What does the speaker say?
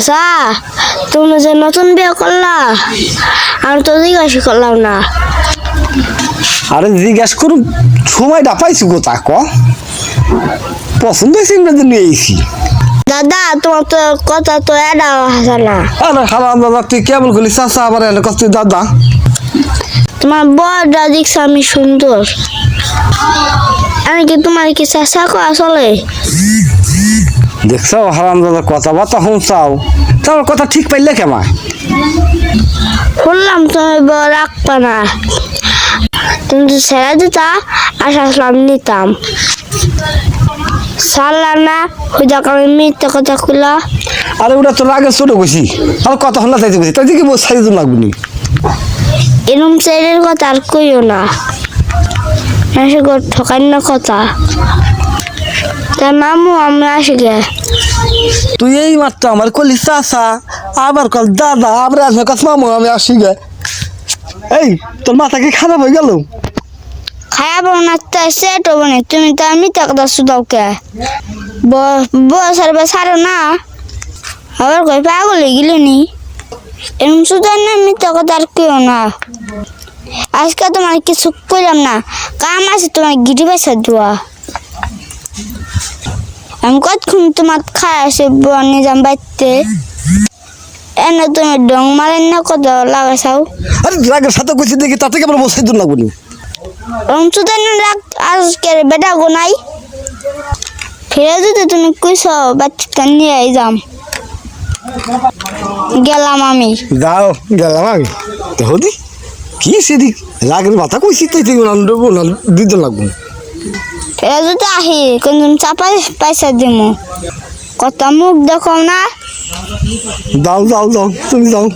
চাচা তুমি যে নতুন বিয়ে করলা আমি তো জিজ্ঞাসা করলাম না। আরে জিজ্ঞাসা করুন সময়টা পাইছি কোথা ক? পছন্দ হয়েছে ইংরেজি নিয়ে এসি দাদা তোমার তো কথা তো এডা হাসা না। আরে হারাম দাদা তুই কেবল করলি চাষা আবার এনে কষ্ট দাদা। তোমার বড়টা দেখছি আমি সুন্দর। আমি কি তোমার কি চাষা করা চলে? দেখছ হারাম দাদা কথাবার্তা শুনছাও। তার কথা ঠিক পাইলে কেমন শুনলাম তুমি রাখবা না। তুমি তো ছেড়ে দিতা আর আসলাম নিতাম। সারলা না খুঁজা আমি মিথ্যে কথা খুলা আরে ওটা তোর আগে ছোট গেছি আর কথা হল্লা চাইতে গেছি তাই দেখি বস সাইজ লাগবে নি? এরম সাইডের কথা আর কইও না। গো ঠকান না কথা। তার মামু আমি আসি গে। তুই এই মাত্র আমার কলি চাষা আবার কল দাদা আবার আসবে কাছ মামু আমি আসি গে। এই তোর মাথা কি খারাপ হয়ে গেল? খারাপ না তো সেট হব না। তুমি তো আমি তো কথা শুধাও কে বসার ছাড়ো না। আবার কই পাগল হয়ে গেলি নি। এরম শুধু না আমি তো কথা আর কেউ না। আজকে তোমার কিছু করলাম না। কাম আছে তোমার গিরি পয়সা দেওয়া। আমি কতক্ষণ তোমার খাই আসে বনে যাম বাইতে এনে তুমি ডং মারেন না কত লাগাইছাও আরে রাগের সাথে কইছি দেখি তাতে কেমন বসাই দিন লাগবে নি রংচুদান রাখ আজকের বেটা গোনাই ফিরে যদি তুমি কইস বাচ্চাটা নিয়ে আই যাম। গেলাম আমি। যাও গেলাম আমি। হদি কি সেদিক রাগের মাথা কইছি তাই দিতে লাগবে। ফিরে যদি আহি কোনদিন চাপাই পয়সা দিব কত মুখ দেখো না। দাও দাও দাও, তুমি যাও